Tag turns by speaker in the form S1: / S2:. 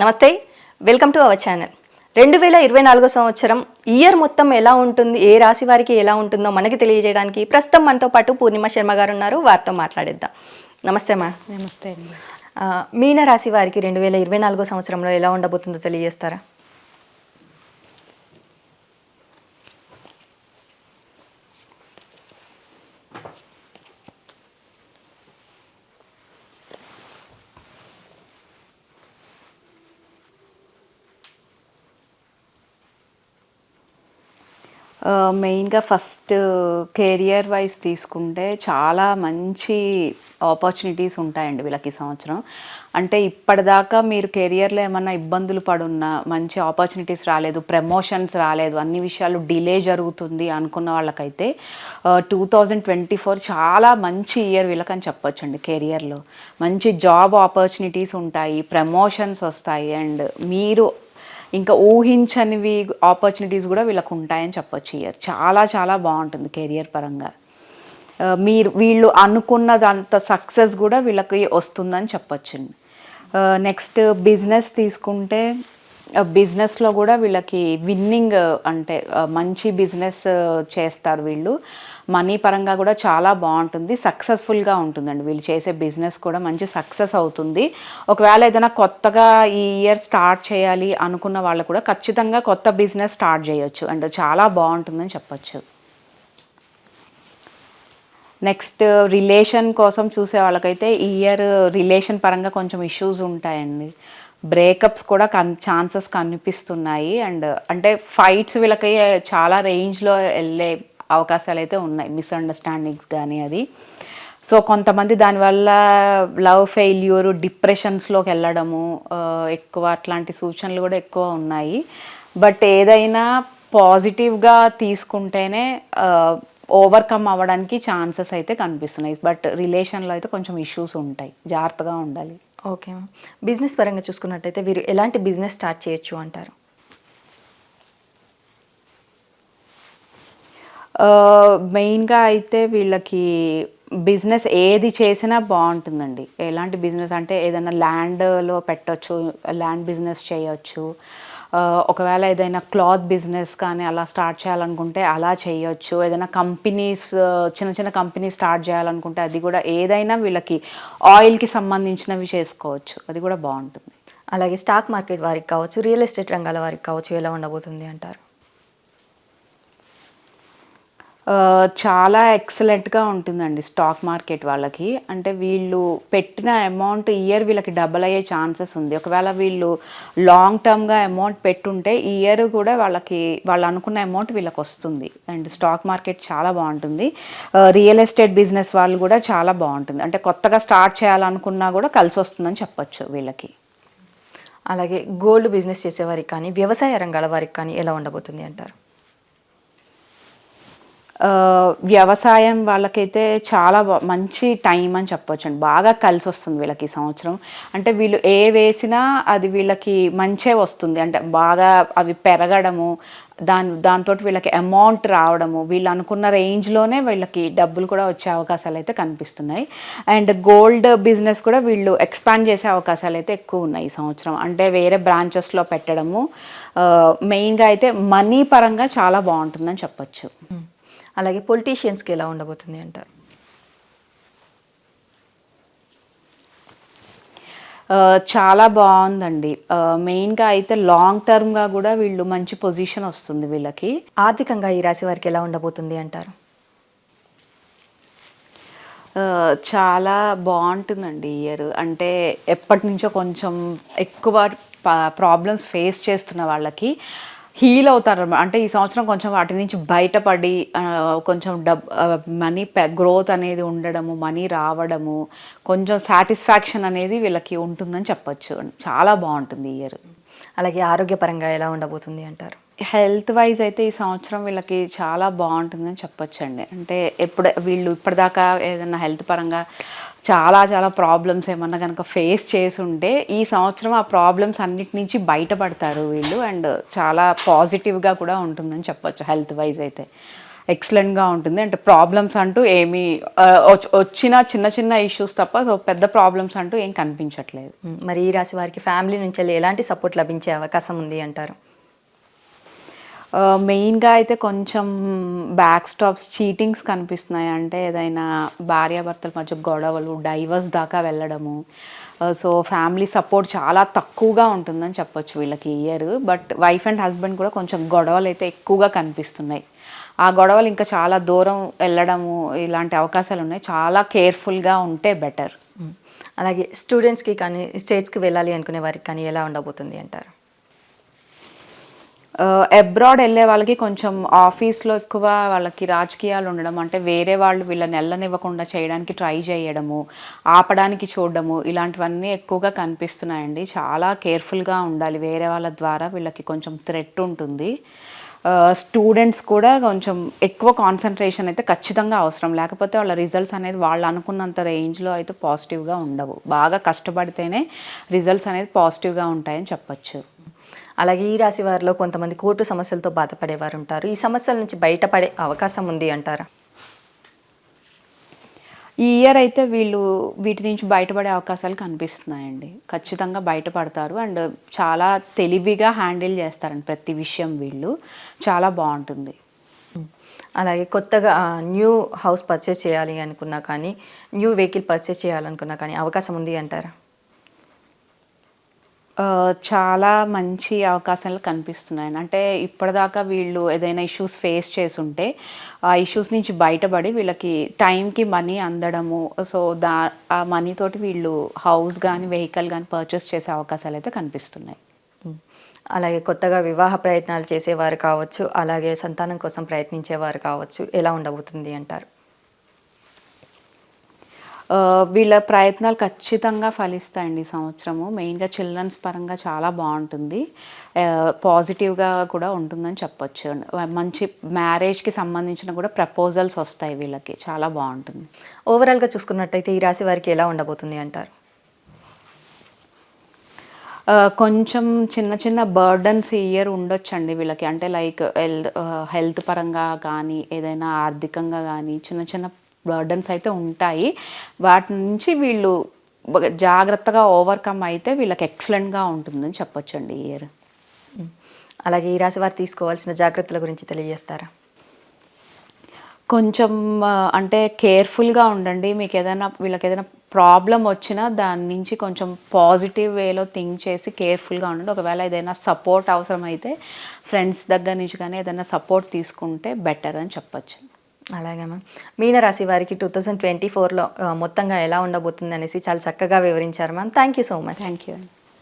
S1: నమస్తే welcome to our channel. రెండు వేల ఇరవై నాలుగో సంవత్సరం ఇయర్ మొత్తం ఎలా ఉంటుంది ఏ రాశి వారికి ఎలా ఉంటుందో మనకి తెలియజేయడానికి ప్రస్తుతం మనతో పాటు పూర్ణిమ శర్మ గారు ఉన్నారు వారితో మాట్లాడేద్దాం. నమస్తే మా
S2: నమస్తే
S1: మీన రాశి వారికి రెండు వేల ఇరవై నాలుగో సంవత్సరంలో ఎలా ఉండబోతుందో తెలియజేస్తారా?
S2: మెయిన్గా ఫస్ట్ కెరియర్ వైజ్ తీసుకుంటే చాలా మంచి ఆపర్చునిటీస్ ఉంటాయండి వీళ్ళకి ఈ సంవత్సరం. అంటే ఇప్పటిదాకా మీరు కెరియర్లో ఏమన్నా ఇబ్బందులు పడున్నా మంచి ఆపర్చునిటీస్ రాలేదు ప్రమోషన్స్ రాలేదు అన్ని విషయాలు డిలే జరుగుతుంది అనుకున్న వాళ్ళకైతే టూ థౌజండ్ ట్వంటీ ఫోర్ చాలా మంచి ఇయర్ వీళ్ళకని చెప్పొచ్చండి కెరియర్లో. మంచి జాబ్ ఆపర్చునిటీస్ ఉంటాయి ప్రమోషన్స్ వస్తాయి అండ్ మీరు ఇంకా ఊహించనివి ఆపర్చునిటీస్ కూడా వీళ్ళకు ఉంటాయని చెప్పొచ్చు ఇయర్ చాలా చాలా బాగుంటుంది కెరియర్ పరంగా. Uh, మీరు వీళ్ళు అనుకున్నదంత సక్సెస్ కూడా వీళ్ళకి వస్తుందని చెప్పొచ్చు. Uh, నెక్స్ట్ బిజినెస్ తీసుకుంటే uh, బిజినెస్లో కూడా వీళ్ళకి విన్నింగ్ అంటే మంచి బిజినెస్ చేస్తారు వీళ్ళు. మనీ పరంగా కూడా చాలా బాగుంటుంది సక్సెస్ఫుల్గా ఉంటుందండి. వీళ్ళు చేసే బిజినెస్ కూడా మంచి సక్సెస్ అవుతుంది. ఒకవేళ ఏదైనా కొత్తగా ఈ ఇయర్ స్టార్ట్ చేయాలి అనుకున్న వాళ్ళు కూడా ఖచ్చితంగా కొత్త బిజినెస్ స్టార్ట్ చేయొచ్చు. అండ్ చాలా బాగుంటుందని చెప్పొచ్చు. నెక్స్ట్ రిలేషన్ కోసం చూసే వాళ్ళకైతే ఈ ఇయర్ రిలేషన్ పరంగా కొంచెం ఇష్యూస్ ఉంటాయండి. బ్రేకప్స్ కూడా కన్ ఛాన్సెస్ కనిపిస్తున్నాయి. అండ్ అంటే ఫైట్స్ వీళ్ళకి చాలా రేంజ్లో వెళ్ళే అవకాశాలు అయితే ఉన్నాయి మిస్అండర్స్టాండింగ్స్ కానీ అది. సో కొంతమంది దానివల్ల లవ్ ఫెయిల్యూరు డిప్రెషన్స్లోకి వెళ్ళడము ఎక్కువ అట్లాంటి సూచనలు కూడా ఎక్కువ ఉన్నాయి. బట్ ఏదైనా పాజిటివ్గా తీసుకుంటేనే ఓవర్కమ్ అవ్వడానికి ఛాన్సెస్ అయితే కనిపిస్తున్నాయి. బట్ రిలేషన్లో అయితే కొంచెం ఇష్యూస్ ఉంటాయి. జాగ్రత్తగా ఉండాలి.
S1: ఓకే బిజినెస్ పరంగా చూసుకున్నట్టయితే వీరు ఎలాంటి బిజినెస్ స్టార్ట్ చేయొచ్చు అంటారు?
S2: మెయిన్గా అయితే వీళ్ళకి బిజినెస్ ఏది చేసినా బాగుంటుందండి. ఎలాంటి బిజినెస్ అంటే ఏదైనా ల్యాండ్లో పెట్టొచ్చు ల్యాండ్ బిజినెస్ చేయొచ్చు. ఒకవేళ ఏదైనా క్లాత్ బిజినెస్ కానీ అలా స్టార్ట్ చేయాలనుకుంటే అలా చేయొచ్చు. ఏదైనా కంపెనీస్ చిన్న చిన్న కంపెనీ స్టార్ట్ చేయాలనుకుంటే అది కూడా ఏదైనా వీళ్ళకి ఆయిల్కి సంబంధించినవి చేసుకోవచ్చు. అది కూడా బాగుంటుంది.
S1: అలాగే స్టాక్ మార్కెట్ వారికి కావచ్చు రియల్ ఎస్టేట్ రంగాల వారికి కావచ్చు ఎలా ఉండబోతుంది అంటారు
S2: ఆ, చాలా ఎక్సలెంట్గా ఉంటుందండి స్టాక్ మార్కెట్ వాళ్ళకి. అంటే వీళ్ళు పెట్టిన అమౌంట్ ఇయర్ వీళ్ళకి డబల్ అయ్యే ఛాన్సెస్ ఉంది. ఒకవేళ వీళ్ళు లాంగ్ టర్మ్గా అమౌంట్ పెట్టుంటే ఈ ఇయర్ కూడా వాళ్ళకి వాళ్ళు అనుకున్న అమౌంట్ వీళ్ళకి వస్తుంది. అండ్ స్టాక్ మార్కెట్ చాలా బాగుంటుంది. రియల్ ఎస్టేట్ బిజినెస్ వాళ్ళు కూడా చాలా బాగుంటుంది. అంటే కొత్తగా స్టార్ట్ చేయాలనుకున్నా కూడా కలిసి వస్తుందని చెప్పొచ్చు వీళ్ళకి.
S1: అలాగే గోల్డ్ బిజినెస్ చేసేవారికి కానీ వ్యవసాయ రంగాల వారికి కానీ ఎలా ఉండబోతుంది అంటారు?
S2: వ్యవసాయం వాళ్ళకైతే చాలా మంచి టైం అని చెప్పొచ్చండి. బాగా కలిసి వస్తుంది వీళ్ళకి ఈ సంవత్సరం. అంటే వీళ్ళు ఏ వేసినా అది వీళ్ళకి మంచే వస్తుంది. అంటే బాగా అవి పెరగడము దాని దాంతో వీళ్ళకి అమౌంట్ రావడము వీళ్ళు అనుకున్న రేంజ్లోనే వీళ్ళకి డబ్బులు కూడా వచ్చే అవకాశాలు అయితే కనిపిస్తున్నాయి. అండ్ గోల్డ్ బిజినెస్ కూడా వీళ్ళు ఎక్స్పాండ్ చేసే అవకాశాలు అయితే ఎక్కువ ఉన్నాయి ఈ సంవత్సరం. అంటే వేరే బ్రాంచెస్లో పెట్టడము మెయిన్గా అయితే మనీ పరంగా చాలా బాగుంటుందని చెప్పచ్చు.
S1: అలాగే పొలిటీషియన్స్కి ఎలా ఉండబోతుంది అంటారు?
S2: చాలా బాగుందండి. మెయిన్గా అయితే లాంగ్ టర్మ్గా కూడా వీళ్ళు మంచి పొజిషన్ వస్తుంది వీళ్ళకి.
S1: ఆర్థికంగా ఈ రాశి వారికి ఎలా ఉండబోతుంది అంటారు?
S2: చాలా బాగుంటుందండి ఇయర్ అంటే ఎప్పటి నుంచో కొంచెం ఎక్కువ ప్రాబ్లమ్స్ ఫేస్ చేస్తున్న వాళ్ళకి. హీల్ అవుతారు. అంటే ఈ సంవత్సరం కొంచెం వాటి నుంచి బయటపడి కొంచెం డబ్ మనీ గ్రోత్ అనేది ఉండడము మనీ రావడము కొంచెం సాటిస్ఫాక్షన్ అనేది వీళ్ళకి ఉంటుందని చెప్పొచ్చు. చాలా బాగుంటుంది ఈ ఇయర్.
S1: అలాగే ఆరోగ్యపరంగా ఎలా ఉండబోతుంది అంటారు?
S2: హెల్త్ వైజ్ అయితే ఈ సంవత్సరం వీళ్ళకి చాలా బాగుంటుందని చెప్పొచ్చండి. అంటే ఎప్పుడు వీళ్ళు ఇప్పటిదాకా ఏదైనా హెల్త్ పరంగా చాలా చాలా ప్రాబ్లమ్స్ ఏమన్నా కనుక ఫేస్ చేసి ఉంటే ఈ సంవత్సరం ఆ ప్రాబ్లమ్స్ అన్నిటి నుంచి బయటపడతారు వీళ్ళు. అండ్ చాలా పాజిటివ్గా కూడా ఉంటుందని చెప్పొచ్చు హెల్త్ వైజ్ అయితే. ఎక్సలెంట్గా ఉంటుంది. అంటే ప్రాబ్లమ్స్ అంటూ ఏమీ వచ్చిన చిన్న చిన్న ఇష్యూస్ తప్ప సో పెద్ద ప్రాబ్లమ్స్ అంటూ ఏం కనిపించట్లేదు.
S1: మరి ఈ రాశి వారికి ఫ్యామిలీ నుంచి వెళ్ళి ఎలాంటి సపోర్ట్ లభించే అవకాశం ఉంది అంటారు?
S2: మెయిన్గా అయితే కొంచెం బ్యాక్ స్టాప్స్ చీటింగ్స్ కనిపిస్తున్నాయి. అంటే ఏదైనా భార్యాభర్తల మధ్య గొడవలు డైవర్స్ దాకా వెళ్ళడము. సో ఫ్యామిలీ సపోర్ట్ చాలా తక్కువగా ఉంటుందని చెప్పొచ్చు వీళ్ళకి year. But wife and husband కూడా కొంచెం గొడవలు అయితే ఎక్కువగా కనిపిస్తున్నాయి. ఆ గొడవలు ఇంకా చాలా దూరం వెళ్ళడము ఇలాంటి అవకాశాలు ఉన్నాయి. చాలా కేర్ఫుల్గా ఉంటే బెటర్.
S1: అలాగే స్టూడెంట్స్కి కానీ స్టేట్స్కి వెళ్ళాలి అనుకునే వారికి కానీ ఎలా ఉండబోతుంది అంటారు?
S2: Uh, అబ్రాడ్ వెళ్ళే వాళ్ళకి కొంచెం ఆఫీస్లో ఎక్కువ వాళ్ళకి రాజకీయాలు ఉండడం అంటే వేరే వాళ్ళు వీళ్ళని వెళ్ళనివ్వకుండా చేయడానికి ట్రై చేయడము ఆపడానికి చూడడము ఇలాంటివన్నీ ఎక్కువగా కనిపిస్తున్నాయండి. చాలా కేర్ఫుల్గా ఉండాలి. వేరే వాళ్ళ ద్వారా వీళ్ళకి కొంచెం థ్రెట్ ఉంటుంది. Uh, స్టూడెంట్స్ కూడా కొంచెం ఎక్కువ కాన్సన్ట్రేషన్ అయితే ఖచ్చితంగా అవసరం. లేకపోతే వాళ్ళ రిజల్ట్స్ అనేది వాళ్ళు అనుకున్నంత రేంజ్లో అయితే పాజిటివ్గా ఉండవు. బాగా కష్టపడితేనే రిజల్ట్స్ అనేది పాజిటివ్గా ఉంటాయని చెప్పొచ్చు.
S1: అలాగే ఈ రాశి వారిలో కొంతమంది కోర్టు సమస్యలతో బాధపడేవారు ఉంటారు. ఈ సమస్యల నుంచి బయటపడే అవకాశం ఉంది అంటారా?
S2: ఈ ఇయర్ అయితే వీళ్ళు వీటి నుంచి బయటపడే అవకాశాలు కనిపిస్తున్నాయండి. ఖచ్చితంగా బయటపడతారు. అండ్ చాలా తెలివిగా హ్యాండిల్ చేస్తారండి ప్రతి విషయం వీళ్ళు. చాలా బాగుంటుంది.
S1: అలాగే కొత్తగా న్యూ హౌస్ పర్చేస్ చేయాలి అనుకున్నా కానీ న్యూ వెహికల్ పర్చేస్ చేయాలనుకున్నా కానీ అవకాశం ఉంది అంటారా?
S2: చాలా మంచి అవకాశాలు కనిపిస్తున్నాయి. అంటే ఇప్పటిదాకా వీళ్ళు ఏదైనా ఇష్యూస్ ఫేస్ చేసుంటే ఆ ఇష్యూస్ నుంచి బయటపడి వీళ్ళకి టైంకి మనీ అందడము సో దా ఆ మనీతోటి వీళ్ళు హౌస్ కానీ వెహికల్ కానీ పర్చేస్ చేసే అవకాశాలు అయితే కనిపిస్తున్నాయి.
S1: అలాగే కొత్తగా వివాహ ప్రయత్నాలు చేసేవారు కావచ్చు అలాగే సంతానం కోసం ప్రయత్నించేవారు కావచ్చు ఎలా ఉండబోతుంది అంటారు?
S2: వీళ్ళ ప్రయత్నాలు ఖచ్చితంగా ఫలిస్తాయండి ఈ సంవత్సరము. మెయిన్గా చిల్డ్రన్స్ పరంగా చాలా బాగుంటుంది. పాజిటివ్గా కూడా ఉంటుందని చెప్పొచ్చు. మంచి మ్యారేజ్కి సంబంధించిన కూడా ప్రపోజల్స్ వస్తాయి వీళ్ళకి. చాలా బాగుంటుంది.
S1: ఓవరాల్గా చూసుకున్నట్టయితే ఈ రాశి వారికి ఎలా ఉండబోతుంది అంటారు?
S2: కొంచెం చిన్న చిన్న బర్డన్స్ ఇయర్ ఉండొచ్చండి వీళ్ళకి. అంటే లైక్ హెల్త్ హెల్త్ పరంగా కానీ ఏదైనా ఆర్థికంగా కానీ చిన్న చిన్న బర్డన్స్ అయితే ఉంటాయి. వాటి నుంచి వీళ్ళు జాగ్రత్తగా ఓవర్కమ్ అయితే వీళ్ళకి ఎక్సలెంట్గా ఉంటుందని చెప్పొచ్చండి ఈ ఇయర్.
S1: అలాగే ఈ రాశి వారు తీసుకోవాల్సిన జాగ్రత్తల గురించి తెలియజేస్తారా?
S2: కొంచెం అంటే కేర్ఫుల్గా ఉండండి. మీకు ఏదైనా వీళ్ళకి ఏదైనా ప్రాబ్లం వచ్చినా దాని నుంచి కొంచెం పాజిటివ్ వేలో థింక్ చేసి కేర్ఫుల్గా ఉండండి. ఒకవేళ ఏదైనా సపోర్ట్ అవసరమైతే ఫ్రెండ్స్ దగ్గర నుంచి కానీ ఏదైనా సపోర్ట్ తీసుకుంటే బెటర్ అని చెప్పొచ్చు.
S1: అలాగే మ్యామ్. మీనరాశి వారికి టూ థౌజండ్ ట్వంటీ ఫోర్లో మొత్తంగా ఎలా ఉండబోతుంది అనేసి చాలా చక్కగా వివరించారు ma'am. Thank you so much
S2: thank you